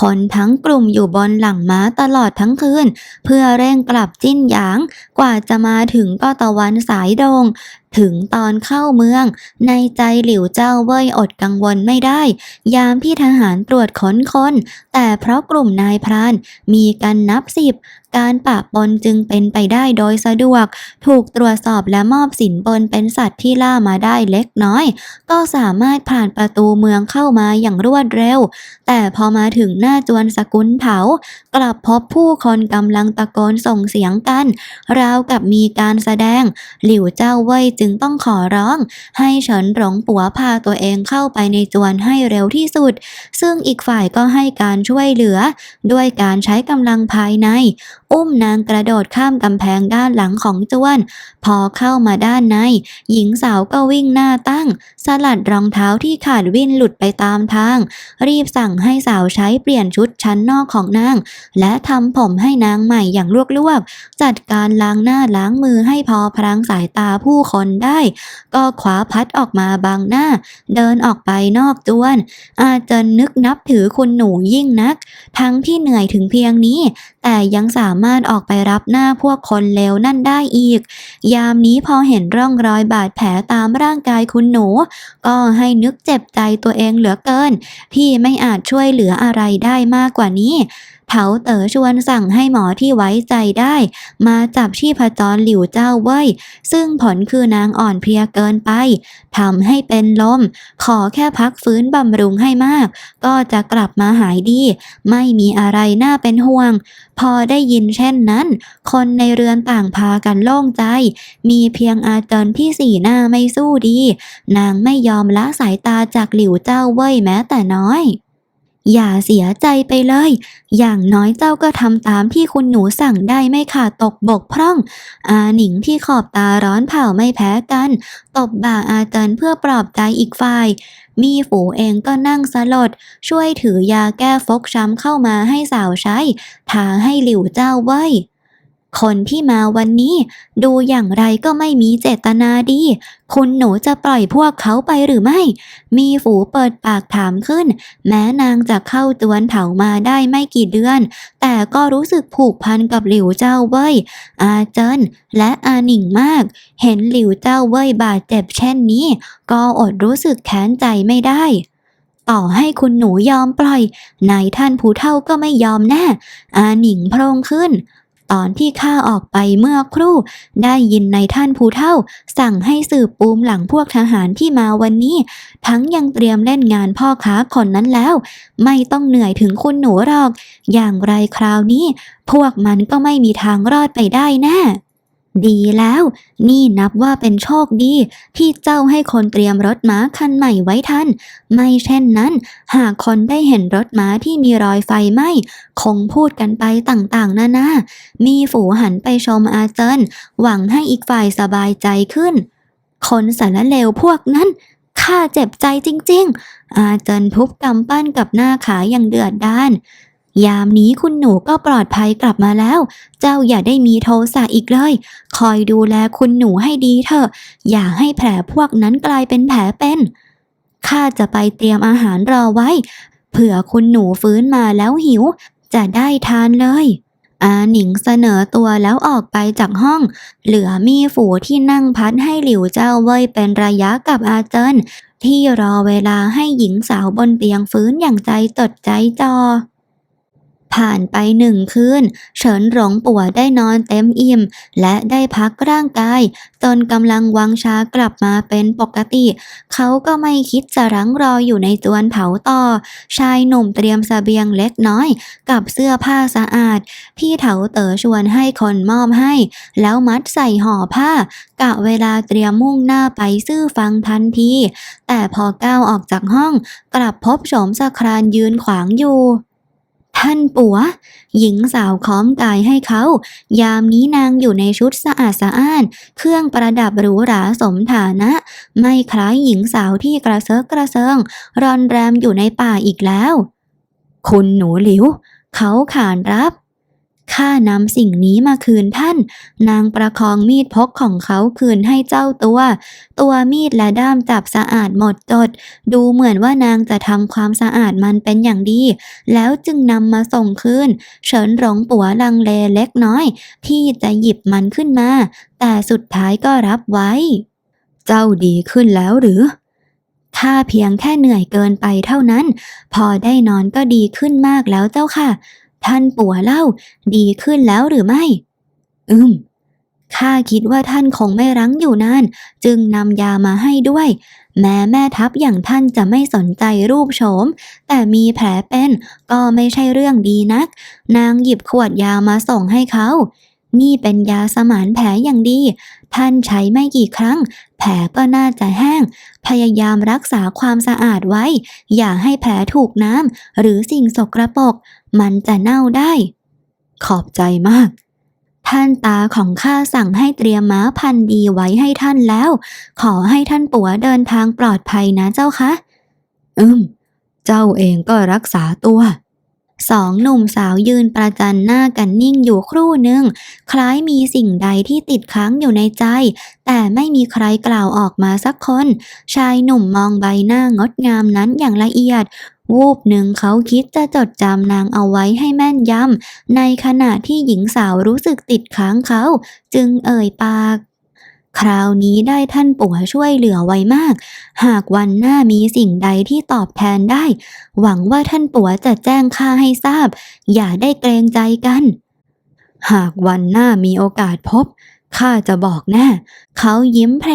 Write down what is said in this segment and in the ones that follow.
คนทั้งกลุ่มอยู่บนหลังม้าตลอดทั้งคืน เพื่อเร่งกลับจิ้นหยางกว่าจะมาถึงก็ตะวันสายดง ถึงตอนเข้าเมือง ในใจหลิวเจ้าเว่ยอดกังวลไม่ได้ ยามที่ทหารตรวจค้นคนแต่เพราะกลุ่มนายพราน มีกันนับสิบ การปะปนจึงเป็นไปได้โดยสะดวก ถูกตรวจสอบและมอบสินบนเป็นสัตว์ที่ล่ามาได้เล็กน้อย ก็สามารถผ่านประตูเมืองเข้ามาอย่างรวดเร็ว แต่พอมาถึงหน้าจวนสกุลเถากลับพบผู้คนกำลังตะโกนส่งเสียงกันระาวกับมีการแสดง หลิวเจ้าเว่ยจึงต้องขอร้อง ให้เฉินหลงปัวพาตัวเองเข้าไปในจวนให้เร็วที่สุด ซึ่งอีกฝ่ายก็ให้การช่วยเหลือ ด้วยการใช้กำลังภายใน อุ้มนางกระโดดข้ามกำแพงด้านหลังของจวน พอเข้ามาด้านใน หญิงสาวก็วิ่งหน้าตั้ง สลัดรองเท้าที่ขาดวิ่นหลุดไปตามทาง รีบสั่งให้สาวใช้เปลี่ยนชุดชั้นนอกของนาง และทำผมให้นางใหม่อย่างลวกๆจัดการล้างางหน้าล้างมือให้พอพรางสายตาผู้คนได้ ก็คว้าพัดออกมาบังหน้า เดินออกไปนอกจวน อาจจะนึกนับถือคุณหนูยิ่งนัก ทั้งที่เหนื่อยถึงเพียงนี้ แต่ยังสามารถออกไปรับหน้าพวกคนเลวนั่นได้อีก ยามนี้พอเห็นร่องรอยบาดแผลตามร่างกายคุณหนู ก็ให้นึกเจ็บใจตัวเองเหลือเกินที่ไม่อาจช่วยเหลืออะไรได้มากกว่านี้เถาเต๋อชวนสั่งให้หมอที่ไว้ใจได้ มาจับชีพจรหลิวเจ้าเว่ยซึ่งผลคือนางอ่อนเพลียเกินไปทำให้เป็นลม ขอแค่พักฟื้นบำรุงให้มาก ก็จะกลับมาหายดี ไม่มีอะไรน่าเป็นห่วง พอได้ยินเช่นนั้น คนในเรือนต่างพากันโล่งใจ มีเพียงอาจารย์ที่สีหน้าไม่สู้ดี นางไม่ยอมละสายตาจากหลิวเจ้าเว่ยแม้แต่น้อย อย่าเสียใจไปเลย อย่างน้อยเจ้าก็ทำตามที่คุณหนูสั่งได้ไม่ขาดตกบกพร่อง อาหนิงที่ขอบตาร้อนเผาไม่แพ้กัน ตบบ่าอาจารย์เพื่อปลอบใจอีกฝ่าย มีฝูเองก็นั่งสลด ช่วยถือยาแก้ฟกช้ำเข้ามาให้สาวใช้ ทาให้หลิวเจ้าไว้ คนที่มาวันนี้ดูอย่างไรก็ไม่มีเจตนาดี คุณหนูจะปล่อยพวกเขาไปหรือไม่ มีฝูเปิดปากถามขึ้น แม้นางจะเข้าจวนเถามาได้ไม่กี่เดือน แต่ก็รู้สึกผูกพันกับหลิวเจ้าเว่ย อาเจินและอาหนิงมาก เห็นหลิวเจ้าเว่ยบาดเจ็บเช่นนี้ ก็อดรู้สึกแค้นใจไม่ได้ต่อให้คุณหนูยอมปล่อยนายท่านผู้เฒ่าก็ไม่ยอมแน่ อาหนิงโพรงขึ้น ตอนที่ข้าออกไปเมื่อครู่ ได้ยินในท่านผู้เท่า สั่งให้สืบปูมหลังพวกทหารที่มาวันนี้ ทั้งยังเตรียมเล่นงานพ่อค้าคนนั้นแล้ว ไม่ต้องเหนื่อยถึงคุณหนูหรอก อย่างไรคราวนี้ พวกมันก็ไม่มีทางรอดไปได้แน่ ดีแล้ว นี่นับว่าเป็นโชคดี ที่เจ้าให้คนเตรียมรถม้าคันใหม่ไว้ทัน ไม่เช่นนั้น หากคนได้เห็นรถม้าที่มีรอยไฟไหม้คงพูดกันไปต่างๆนานามีฝูหันไปชมอาเจินหวังให้อีกฝ่ายสบายใจขึ้น คนสารเลวพวกนั้นข้าเจ็บใจจริง ๆ อาเจินทุบกำปั้นกับหน้าขาอย่างเดือดด้าน ยามนี้คุณหนูก็ปลอดภัยกลับมาแล้ว เจ้าอย่าได้มีโทสะอีกเลย คอยดูแลคุณหนูให้ดีเถอะ อย่าให้แผลพวกนั้นกลายเป็นแผลเป็น ข้าจะไปเตรียมอาหารรอไว้ เผื่อคุณหนูฟื้นมาแล้วหิว จะได้ทานเลย อาหนิงเสนอตัวแล้วออกไปจากห้อง เหลือมีฝูที่นั่งพัดให้หลิวเจ้าเว่ยเป็นระยะกับอาเจินที่รอเวลาให้หญิงสาวบนเตียงฟื้นอย่างใจจดใจจอ ผ่านไปหนึ่งคืน เฉินหลงปัวได้นอนเต็มอิ่ม และได้พักร่างกายจนกำลังวังชากลับมาเป็นปกติ เขาก็ไม่คิดจะรังรออยู่ในจวนเถาต่อ ชายหนุ่มเตรียมเสบียงเล็กน้อย กับเสื้อผ้าสะอาดที่เถาเต๋อชวนให้คนมอบให้ แล้วมัดใส่ห่อผ้ากะเวลาเตรียมมุ่งหน้าไปซื่อฟังทันทีแต่พอก้าวออกจากห้อง กลับพบโฉมสครานยืนขวางอยู่ ท่านปัว หญิงสาวค้อมกายให้เขา ยามนี้นางอยู่ในชุดสะอาดสะอ้าน เครื่องประดับหรูหราสมฐานะ ไม่คล้ายหญิงสาวที่กระเซาะกระเซิงรอนแรมอยู่ในป่าอีกแล้ว คุณหนูหลิว เขาขานรับ ข้านำสิ่งนี้มาคืนท่าน นางประคองมีดพกของเขาคืนให้เจ้าตัว ตัวมีดและด้ามจับสะอาดหมดจด ดูเหมือนว่านางจะทำความสะอาดมันเป็นอย่างดี แล้วจึงนำมาส่งคืน เฉินหลงปัวลังเลเล็กน้อย ที่จะหยิบมันขึ้นมา แต่สุดท้ายก็รับไว้ เจ้าดีขึ้นแล้วหรือข้าเพียงแค่เหนื่อยเกินไปเท่านั้น พอได้นอนก็ดีขึ้นมากแล้วเจ้าค่ะ ท่านปัวเล่าดีขึ้นแล้วหรือไม่ อืม ข้าคิดว่าท่านคงไม่รั้งอยู่นาน จึงนำยามาให้ด้วย แม้แม่ทัพอย่างท่านจะไม่สนใจรูปโฉม แต่มีแผลเป็นก็ไม่ใช่เรื่องดีนัก นางหยิบขวดยามาส่งให้เขา นี่เป็นยาสมานแผลอย่างดี ท่านใช้ไม่กี่ครั้ง แผลก็น่าจะแห้ง พยายามรักษาความสะอาดไว้ อย่าให้แผลถูกน้ำหรือสิ่งสกรปรกมันจะเน่าได้ ขอบใจมากท่านตาของข้าสั่งให้เตรียมม้าพันธ์ดีไว้ให้ท่านแล้ว ขอให้ท่านปัวเดินทางปลอดภัยนะเจ้าคะ อืม เจ้าเองก็รักษาตัว สองหนุ่มสาวยืนประจันหน้ากันนิ่งอยู่ครู่หนึ่ง คล้ายมีสิ่งใดที่ติดค้างอยู่ในใจ แต่ไม่มีใครกล่าวออกมาสักคน ชายหนุ่มมองใบหน้างดงามนั้นอย่างละเอียด วูบหนึ่งเขาคิดจะจดจำนางเอาไว้ให้แม่นยำในขณะที่หญิงสาวรู้สึกติดค้างเขา จึงเอ่ยปาก คราวนี้ได้ท่านปู่ช่วยเหลือไว้มาก หากวันหน้ามีสิ่งใดที่ตอบแทนได้ หวังว่าท่านปู่จะแจ้งข้าให้ทราบ อย่าได้เกรงใจกัน หากวันหน้ามีโอกาสพบ ข้าจะบอกแน่เขายิ้มเพล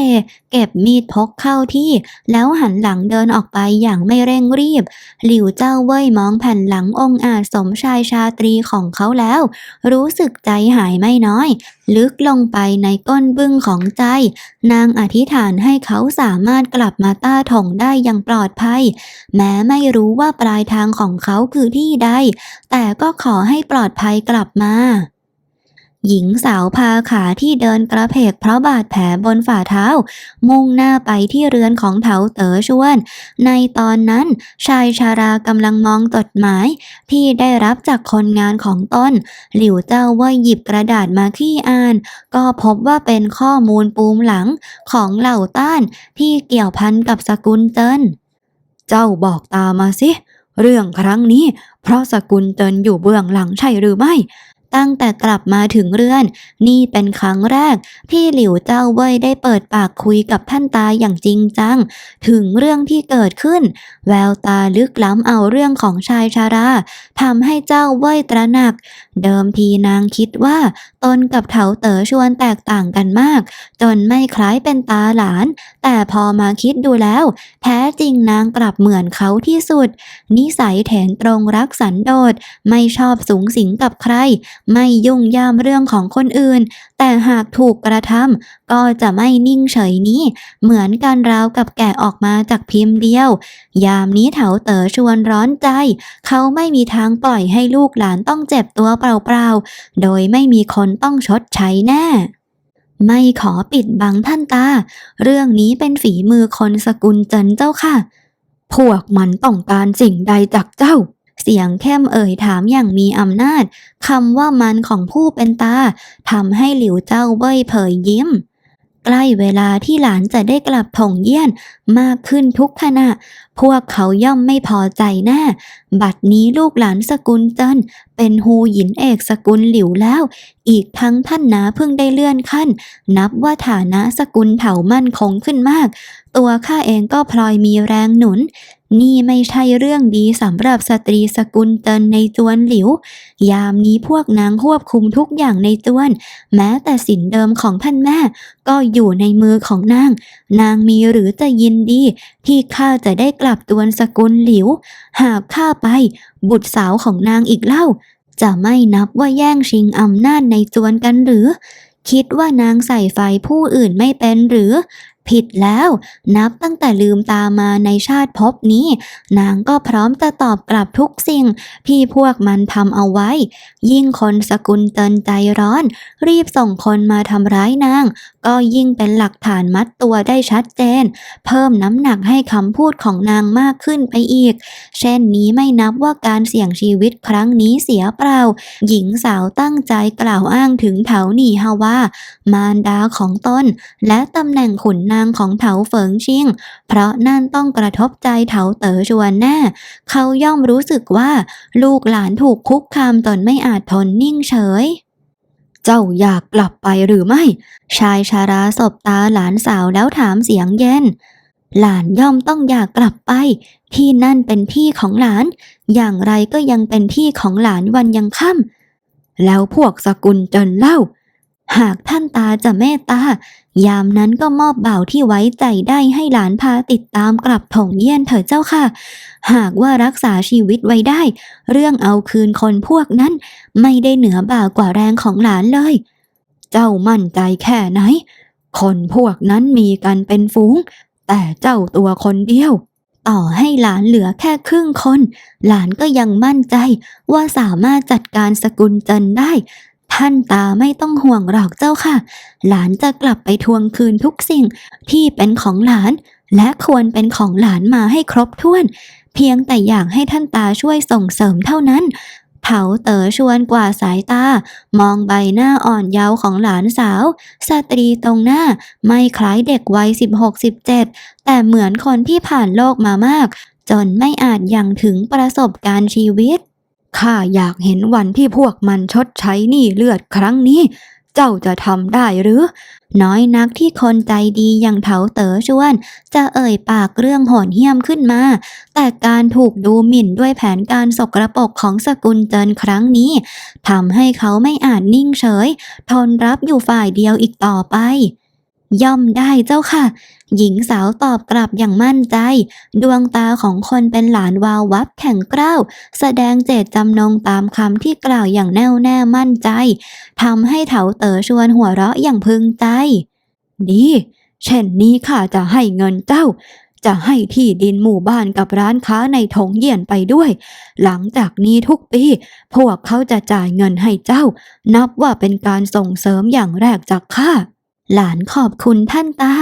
เก็บมีดพกเข้าที่ แล้วหันหลังเดินออกไปอย่างไม่เร่งรีบ หลิวเจ้าเว่ยมองแผ่นหลังองค์อาจสมชายชาตรีของเขาแล้ว รู้สึกใจหายไม่น้อย ลึกลงไปในก้นบึ้งของใจ นางอธิษฐานให้เขาสามารถกลับมาต้าถงได้อย่างปลอดภัย แม้ไม่รู้ว่าปลายทางของเขาคือที่ใด แต่ก็ขอให้ปลอดภัยกลับมา หญิงสาวพาขาที่เดินกระเพกเพราะบาดแผลบนฝ่าเท้า มุ่งหน้าไปที่เรือนของเถาเต๋อชวน ในตอนนั้น ชายชารากำลังมองจดหมายที่ได้รับจากคนงานของตนหลิวเจ้าว่าหยิบกระดาษมาขี้อ่าน ก็พบว่าเป็นข้อมูลปูมหลังของเหล่าต้านที่เกี่ยวพันกับสกุลเจินเจ้าบอกตามมาสิเรื่องครั้งนี้ เพราะสกุลเจินอยู่เบื้องหลังใช่หรือไม่ ตั้งแต่กลับมาถึงเรือน นี่เป็นครั้งแรก ที่หลิวเจ้าเว่ยได้เปิดปากคุยกับท่านตาอย่างจริงจัง ถึงเรื่องที่เกิดขึ้น แววตาลึกล้ำเอาเรื่องของชายชาราทำให้เจ้าเว่ยตระหนัก เดิมทีนางคิดว่า ตนกับเถาเต๋อชวนแตกต่างกันมาก จนไม่คล้ายเป็นตาหลาน แต่พอมาคิดดูแล้ว แท้จริงนางกลับเหมือนเขาที่สุด นิสัยแถนตรงรักสันโดษไม่ชอบสูงสิงกับใคร ไม่ยุ่งยามเรื่องของคนอื่น แต่หากถูกกระทำก็จะไม่นิ่งเฉยนี้ เหมือนการราวกับแกะออกมาจากพิมพ์เดียว ยามนี้เถาเต๋อชวนร้อนใจ เขาไม่มีทางปล่อยให้ลูกหลานต้องเจ็บตัวเปล่าๆ โดยไม่มีคนต้องชดใช้แน่ไม่ขอปิดบังท่านตา เรื่องนี้เป็นฝีมือคนสกุลเจินเจ้าค่ะ พวกมันต้องการสิ่งใดจากเจ้า เสียงเข้มเอ่ยถามอย่างมีอำนาจคำว่ามันของผู้เป็นตาทำให้หลิวเจ้าเบ้ยเผยยิ้ม ใกล้เวลาที่หลานจะได้กลับถงเยี่ยนมากขึ้นทุกขณะ พวกเขาย่อมไม่พอใจแน่บัดนี้ลูกหลานสกุลเจินเป็นฮูหยินเอกสกุลหลิวแล้ว อีกทั้งท่านนาเพิ่งได้เลื่อนขั้น นับว่าฐานะสกุลเถามั่นคงขึ้นมาก ตัวข้าเองก็พลอยมีแรงหนุน นี่ไม่ใช่เรื่องดีสำหรับสตรีสกุลเจินในจวนหลิว ยามนี้พวกนางควบคุมทุกอย่างในจวน แม้แต่สินเดิมของท่านแม่ ก็อยู่ในมือของนาง นางมีหรือจะยินดี ที่ข้าจะได้กลับจวนสกุลหลิว หากข้าไป บุตรสาวของนางอีกเล่า จะไม่นับว่าแย่งชิงอำนาจในจวนกันหรือ คิดว่านางใส่ไฟผู้อื่นไม่เป็นหรือ ผิดแล้วนับตั้งแต่ลืมตามาในชาติภพนี้ นางก็พร้อมจะตอบกลับทุกสิ่งที่พวกมันทำเอาไว้ ยิ่งคนสกุลเตินใจร้อน รีบส่งคนมาทำร้ายนาง ก็ยิ่งเป็นหลักฐานมัดตัวได้ชัดเจน เพิ่มน้ำหนักให้คำพูดของนางมากขึ้นไปอีก เช่นนี้ไม่นับว่าการเสี่ยงชีวิตครั้งนี้เสียเปล่า หญิงสาวตั้งใจกล่าวอ้างถึงเถาหนีฮาวามารดาของตนและตำแหน่งขุนนางของเถาเฟิงชิงเพราะนั่นต้องกระทบใจเถาเต๋อชวนแน่ เขาย่อมรู้สึกว่าลูกหลานถูกคุกคามตนไม่อาจทนนิ่งเฉยเจ้าอยากกลับไปหรือไม่ ชายชาราสบตาหลานสาวแล้วถามเสียงเย็น หลานย่อมต้องอยากกลับไป ที่นั่นเป็นที่ของหลาน อย่างไรก็ยังเป็นที่ของหลานวันยังค่ำแล้วพวกสกุลจนเล่า หากท่านตาจะเมตตา ยามนั้นก็มอบบ่าวที่ไว้ใจได้ให้หลานพาติดตามกลับถงเยี่ยนเถิดเจ้าค่ะ หากว่ารักษาชีวิตไว้ได้ เรื่องเอาคืนคนพวกนั้น ไม่ได้เหนือบ่ากว่าแรงของหลานเลย เจ้ามั่นใจแค่ไหน คนพวกนั้นมีกันเป็นฝูง แต่เจ้าตัวคนเดียว ต่อให้หลานเหลือแค่ครึ่งคน หลานก็ยังมั่นใจว่าสามารถจัดการสกุลเจินได้ ท่านตาไม่ต้องห่วงหรอกเจ้าค่ะ หลานจะกลับไปทวงคืนทุกสิ่งที่เป็นของหลาน และควรเป็นของหลานมาให้ครบถ้วน เพียงแต่อยากให้ท่านตาช่วยส่งเสริมเท่านั้นเถาเต๋อชวนกว่าสายตา มองใบหน้าอ่อนเยาว์ของหลานสาว สตรีตรงหน้าไม่คล้ายเด็กวัย 16-17 แต่เหมือนคนที่ผ่านโลกมามาก จนไม่อาจยังถึงประสบการณ์ชีวิต ข้าอยากเห็นวันที่พวกมันชดใช้หนี้เลือดครั้งนี้ เจ้าจะทำได้หรือ น้อยนักที่คนใจดีอย่างเถาเต๋อชวน จะเอ่ยปากเรื่องโหดเหี้ยมขึ้นมา แต่การถูกดูหมิ่นด้วยแผนการสกรปรกของสกุลเจินครั้งนี้ทำให้เขาไม่อาจนิ่งเฉย ทนรับอยู่ฝ่ายเดียวอีกต่อไป ย่อมได้เจ้าค่ะ หญิงสาวตอบกลับอย่างมั่นใจ ดวงตาของคนเป็นหลานวาววับแข็งกร้าว แสดงเจตจำนงตามคำที่กล่าวอย่างแน่วแน่มั่นใจทำให้เถาเต๋อชวนหัวเราะอย่างพึงใจ ดีเช่นนี้ข้าจะให้เงินเจ้า จะให้ที่ดินหมู่บ้านกับร้านค้าในถงเยี่ยนไปด้วย หลังจากนี้ทุกปี พวกเขาจะจ่ายเงินให้เจ้า นับว่าเป็นการส่งเสริมอย่างแรกจากข้า หลานขอบคุณท่านตา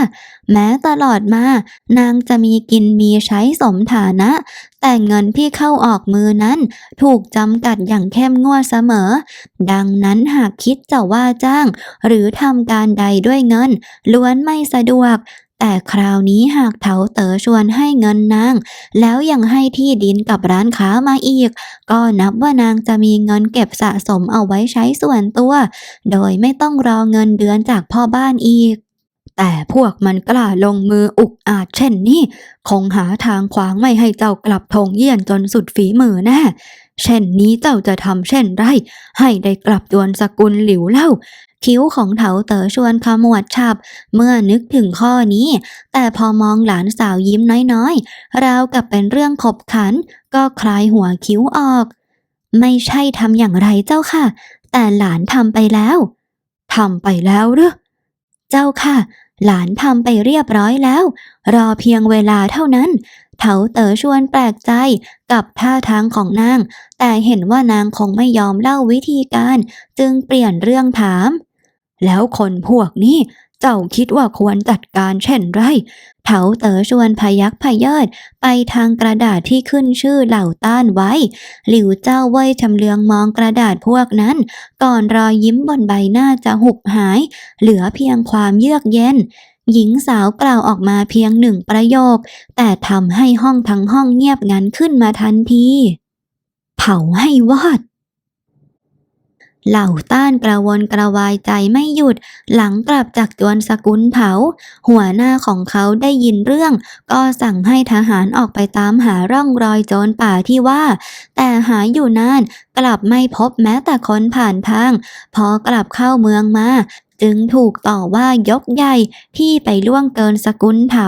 แม้ตลอดมา นางจะมีกินมีใช้สมฐานะ แต่เงินที่เข้าออกมือนั้น ถูกจำกัดอย่างเข้มงวดเสมอ ดังนั้นหากคิดจะว่าจ้าง หรือทำการใดด้วยเงิน ล้วนไม่สะดวก แต่คราวนี้หากเถาเต๋อชวนให้เงินนาง แล้วยังให้ที่ดินกับร้านค้ามาอีก ก็นับว่านางจะมีเงินเก็บสะสมเอาไว้ใช้ส่วนตัว โดยไม่ต้องรอเงินเดือนจากพ่อบ้านอีก แต่พวกมันกล้าลงมืออุกอาจเช่นนี้ คงหาทางขวางไม่ให้เจ้ากลับทงเยี่ยนจนสุดฝีมือแน่เช่นนี้เจ้าจะทำเช่นไรให้ได้กลับจวนสกุลหลิวเล่า คิ้วของเถาเต๋อชวนขมวดฉับ เมื่อนึกถึงข้อนี้ แต่พอมองหลานสาวยิ้มน้อยๆ ราวกับเป็นเรื่องขบขัน ก็คลายหัวคิ้วออก ไม่ใช่ทำอย่างไรเจ้าค่ะ แต่หลานทำไปแล้วทำไปแล้วหรือเจ้าค่ะ หลานทำไปเรียบร้อยแล้ว รอเพียงเวลาเท่านั้น เถาเต๋อชวนแปลกใจกับท่าทางของนาง แต่เห็นว่านางคงไม่ยอมเล่าวิธีการ จึงเปลี่ยนเรื่องถาม แล้วคนพวกนี้เจ้าคิดว่าควรจัดการเช่นไร เถาเต๋อชวนพยักพเยิดไปทางกระดาษที่ขึ้นชื่อเหล่าต้านไว้ หลิวเจ้าเว่ยชำเลืองมองกระดาษพวกนั้น ก่อนรอยยิ้มบนใบหน้าจะหุบหาย เหลือเพียงความเยือกเย็น หญิงสาวกล่าวออกมาเพียงหนึ่งประโยค แต่ทำให้ห้องทั้งห้องเงียบงันขึ้นมาทันที เผาให้วอด เหล่าต้านกระวนกระวายใจไม่หยุด หลังกลับจากจวนสกุลเผา หัวหน้าของเขาได้ยินเรื่อง ก็สั่งให้ทหารออกไปตามหาร่องรอยโจรป่าที่ว่า แต่หาอยู่นานกลับไม่พบแม้แต่คนผ่านทาง พอกลับเข้าเมืองมา จึงถูกต่อว่ายกใหญ่ที่ไปล่วงเกินสกุลเถา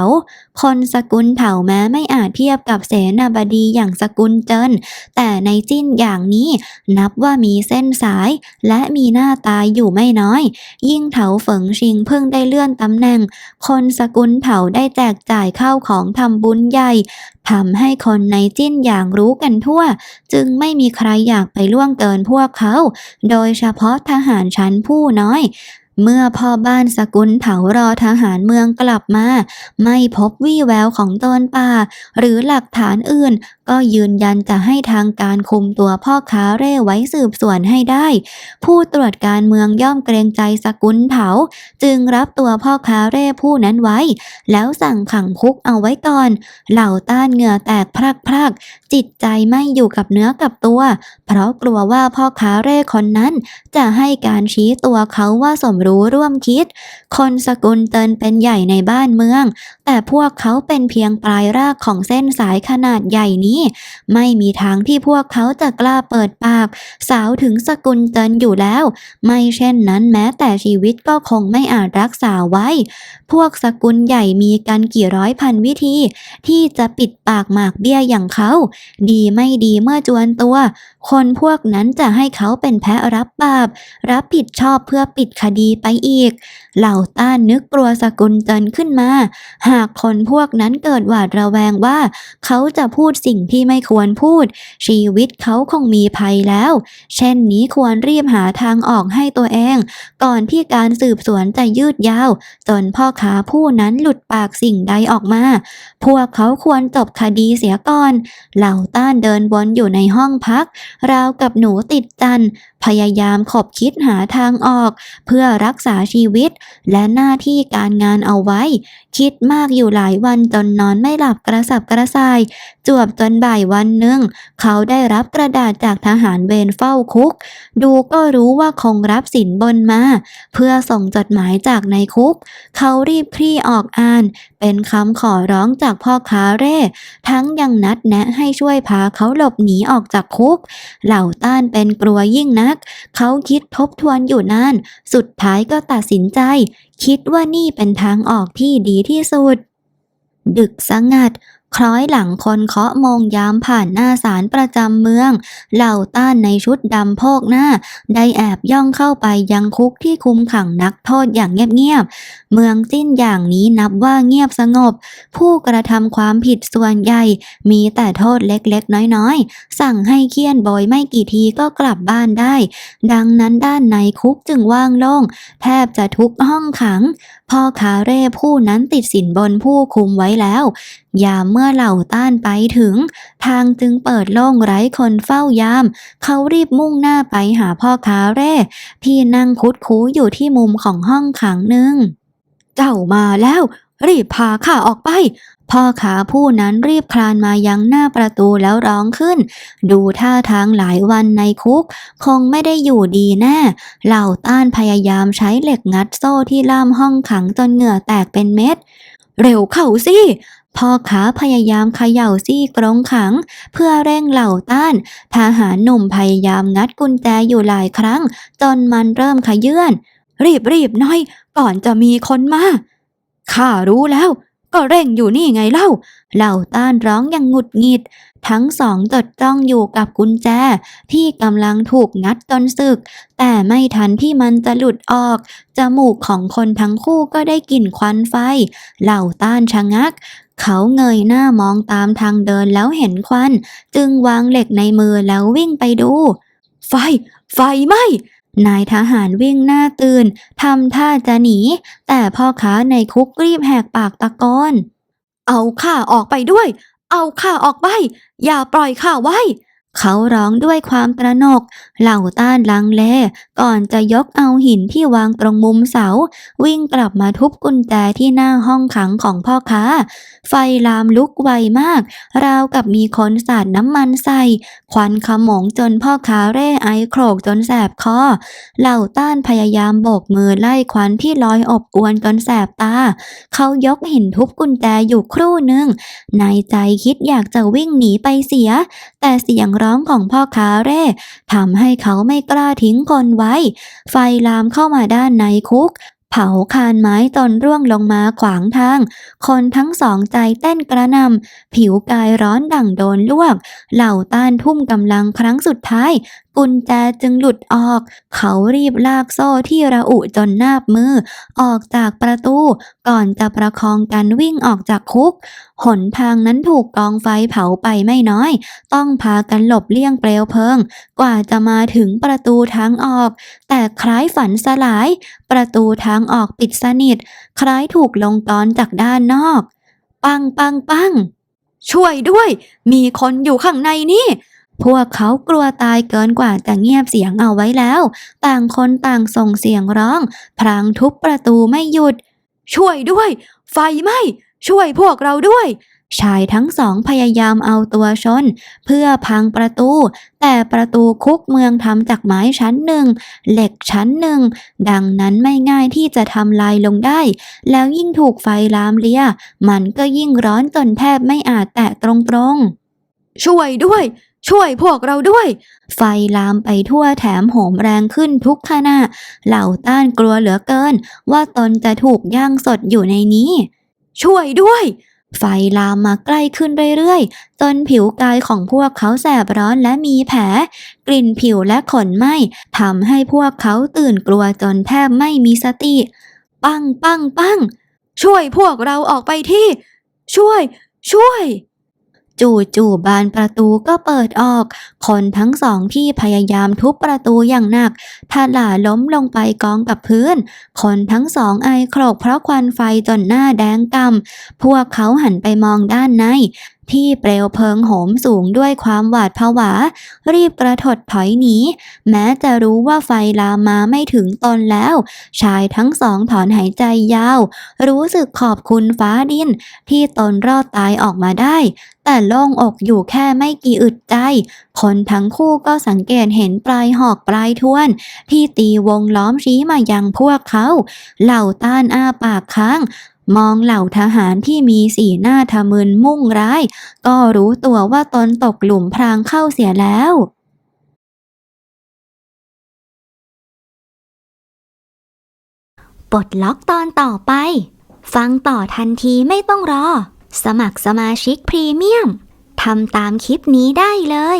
คนสกุลเถาแม้ไม่อาจเทียบกับเสนาบดีอย่างสกุลเจิน แต่ในจิ้นอย่างนี้นับว่ามีเส้นสายและมีหน้าตาอยู่ไม่น้อย ยิ่งเถาเฝิงชิงเพิ่งได้เลื่อนตำแหน่ง คนสกุลเถาได้แจกจ่ายข้าวของทำบุญใหญ่ทำให้คนในจิ้นอย่างรู้กันทั่ว จึงไม่มีใครอยากไปล่วงเกินพวกเขา โดยเฉพาะทหารชั้นผู้น้อย เมื่อพ่อบ้านสกุลเถารอทหารเมืองกลับมา ไม่พบวี่แววของตนป่า หรือหลักฐานอื่น ก็ยืนยันจะให้ทางการคุมตัวพ่อค้าเร่ไว้สืบสวนให้ได้ ผู้ตรวจการเมืองย่อมเกรงใจสกุลเถาจึงรับตัวพ่อค้าเร่ผู้นั้นไว้ แล้วสั่งขังคุกเอาไว้ก่อน เหล่าต้านเหงื่อแตกพรักพรักจิตใจไม่อยู่กับเนื้อกับตัว เพราะกลัวว่าพ่อค้าเร่คนนั้น จะให้การชี้ตัวเขาว่าสมรู้ร่วมคิด คนสกุลเตินเป็นใหญ่ในบ้านเมือง แต่พวกเขาเป็นเพียงปลายรากของเส้นสายขนาดใหญ่นี้ไม่มีทางที่พวกเขาจะกล้าเปิดปาก สาวถึงสกุลเจินอยู่แล้ว ไม่เช่นนั้นแม้แต่ชีวิตก็คงไม่อาจรักษาไว้ พวกสกุลใหญ่มีกันกี่ร้อยพันวิธี ที่จะปิดปากหมากเบี้ยอย่างเขา ดีไม่ดีเมื่อจวนตัวคนพวกนั้นจะให้เขาเป็นแพ้รับบาป รับผิดชอบเพื่อปิดคดีไปอีก เหล่าต้านนึกกลัวสกุลเจินขึ้นมา หากคนพวกนั้นเกิดหวาดระแวงว่า เขาจะพูดสิ่งที่ไม่ควรพูด ชีวิตเขาคงมีภัยแล้ว เช่นนี้ควรรีบหาทางออกให้ตัวเอง ก่อนที่การสืบสวนจะยืดยาว จนพ่อค้าผู้นั้นหลุดปากสิ่งใดออกมา พวกเขาควรจบคดีเสียก่อน เหล่าต้านเดินวนอยู่ในห้องพักราวกับหนูติดจันทร์พยายามขบคิดหาทางออก เพื่อรักษาชีวิต และหน้าที่การงานเอาไว้ คิดมากอยู่หลายวันจนนอนไม่หลับกระสับกระส่าย จวบจนบ่ายวันหนึ่ง เขาได้รับกระดาษจากทหารเวรเฝ้าคุก ดูก็รู้ว่าคงรับสินบนมา เพื่อส่งจดหมายจากในคุก เขารีบคลี่ออกอ่าน เป็นคำขอร้องจากพ่อค้าเร่ ทั้งยังนัดแนะให้ช่วยพาเขาหลบหนีออกจากคุก เหล่าต้านเป็นกลัวยิ่งนัก เขาคิดทบทวนอยู่นาน สุดท้ายก็ตัดสินใจ คิดว่านี่เป็นทางออกที่ดีที่สุด ดึกสงัด คล้อยหลังคนเคาะมงยามผ่านหน้าศาลประจำเมือง เหล่าต้านในชุดดำโพกหน้า ได้แอบย่องเข้าไปยังคุกที่คุมขังนักโทษอย่างเงียบๆ เมืองสิ้นอย่างนี้นับว่าเงียบสงบ ผู้กระทำความผิดส่วนใหญ่ มีแต่โทษเล็กๆ น้อยๆ สั่งให้เคี่ยนบอยไม่กี่ทีก็กลับบ้านได้ ดังนั้นด้านในคุกจึงว่างโล่ง แทบจะทุกห้องขัง พ่อคาเร่ผู้นั้นติดสินบนผู้คุมไว้แล้ว ยามเมื่อเหล่าต้านไปถึง ทางจึงเปิดโล่งไร้คนเฝ้ายาม เขารีบมุ่งหน้าไปหาพ่อคาเร่ที่นั่งคุดคู้อยู่ที่มุมของห้องขังหนึ่ง เจ้ามาแล้ว รีบพาข้าออกไป พ่อขาผู้นั้นรีบคลานมายังหน้าประตูแล้วร้องขึ้น ดูท่าทางหลายวันในคุก คงไม่ได้อยู่ดีแน่เหล่าต้านพยายามใช้เหล็กงัดโซ่ที่ล่ามห้องขังจนเหงื่อแตกเป็นเม็ด เร็วเข้าสิพ่อขาพยายามเขย่าซี่กรงขัง เพื่อเร่งเหล่าต้านทหารหนุ่มพยายามงัดกุญแจอยู่หลายครั้ง จนมันเริ่มขยื่นรีบรีบหน่อย ก่อนจะมีคนมาข้ารู้แล้ว ก็เร่งอยู่นี่ไงเล่า เหล่าต้านร้องอย่างหงุดหงิด ทั้งสองจดจ้องอยู่กับกุญแจ ที่กำลังถูกงัดจนสึก แต่ไม่ทันที่มันจะหลุดออก จมูกของคนทั้งคู่ก็ได้กลิ่นควันไฟ เหล่าต้านชะงัก เขาเงยหน้ามองตามทางเดินแล้วเห็นควัน จึงวางเหล็กในมือแล้ววิ่งไปดู ไฟ ไฟไหม นายทหารวิ่งหน้าตื่นทำท่าจะหนี แต่พ่อค้าในคุกรีบแหกปากตะกอน เอาข้าออกไปด้วย เอาข้าออกไป อย่าปล่อยข้าไว้ เขาร้องด้วยความตระหนก เหล่าต้านลังเล ก่อนจะยกเอาหินที่วางตรงมุมเสา วิ่งกลับมาทุบกุญแจที่หน้าห้องขังของพ่อค้า ไฟลามลุกไวมาก ราวกับมีคนสาดน้ำมันใส่ ควันขโมงจนพ่อค้าเร่ไอโครกจนแสบคอ เหล่าต้านพยายามโบกมือไล่ควันที่ลอยอบอวนจนแสบตา เขายกหินทุบกุญแจอยู่ครู่หนึ่งในใจคิดอยากจะวิ่งหนีไปเสีย แต่เสียงร้องร้องของพ่อค้าเร่ทำให้เขาไม่กล้าทิ้งคนไว้ ไฟลามเข้ามาด้านในคุก เผาคานไม้ตนร่วงลงมาขวางทาง คนทั้งสองใจเต้นกระนำผิวกายร้อนดั่งโดนลวก เหล่าต้านทุ่มกำลังครั้งสุดท้ายกุญแจจึงหลุดออก เขารีบลากโซ่ที่ระอุจนนาบมือ ออกจากประตู ก่อนจะประคองกันวิ่งออกจากคุก หนทางนั้นถูกกองไฟเผาไปไม่น้อย ต้องพากันหลบเลี่ยงเปลวเพลิง กว่าจะมาถึงประตูทางออก แต่คล้ายฝันสลาย ประตูทางออกปิดสนิท คล้ายถูกลงกลอนจากด้านนอก ปังปังปังช่วยด้วย มีคนอยู่ข้างในนี่ พวกเขากลัวตายเกินกว่าจะเงียบเสียงเอาไว้แล้ว ต่างคนต่างส่งเสียงร้องพรางทุบประตูไม่หยุด ช่วยด้วย ไฟไหม้ช่วยพวกเราด้วย ชายทั้งสองพยายามเอาตัวชน เพื่อพังประตู แต่ประตูคุกเมืองทำจากไม้ชั้นหนึ่ง เหล็กชั้นหนึ่ง ดังนั้นไม่ง่ายที่จะทำลายลงได้ แล้วยิ่งถูกไฟลามเลีย มันก็ยิ่งร้อนจนแทบไม่อาจแตะตรงๆ ช่วยด้วย ช่วยพวกเราด้วย ไฟลามไปทั่วแถมโหมแรงขึ้นทุกขณะ เหล่าต้านกลัวเหลือเกิน ว่าตนจะถูกย่างสดอยู่ในนี้ ช่วยด้วย ไฟลามมาใกล้ขึ้นเรื่อยๆ จนผิวกายของพวกเขาแสบร้อนและมีแผล กลิ่นผิวและขนไหม้ทำให้พวกเขาตื่นกลัวจนแทบไม่มีสติ ปังปังปัง ช่วยพวกเราออกไปที่ ช่วย ช่วย จู่ๆบานประตูก็เปิดออก คนทั้งสองที่พยายามทุบประตูอย่างหนักทาหล่าล้มลงไปกองกับพื้น คนทั้งสองไอโครกเพราะควันไฟจนหน้าแดงกำพวกเขาหันไปมองด้านในที่เปลวเพลิงโหมสูงด้วยความหวาดผวา รีบกระถดถอยหนีแม้จะรู้ว่าไฟลามมาไม่ถึงตนแล้ว ชายทั้งสองถอนหายใจยาว รู้สึกขอบคุณฟ้าดิน ที่ตนรอดตายออกมาได้ แต่โล่งอกอยู่แค่ไม่กี่อึดใจ คนทั้งคู่ก็สังเกตเห็นปลายหอกปลายทวน ที่ตีวงล้อมชี้มายังพวกเขา เหล่าต้านอ้าปากค้าง มองเหล่าทหารที่มีสีหน้าทะมึนมุ่งร้าย ก็รู้ตัวว่าตนตกหลุมพรางเข้าเสียแล้วปลดล็อกตอนต่อไป ฟังต่อทันทีไม่ต้องรอ สมัครสมาชิกพรีเมียมทำตามคลิปนี้ได้เลย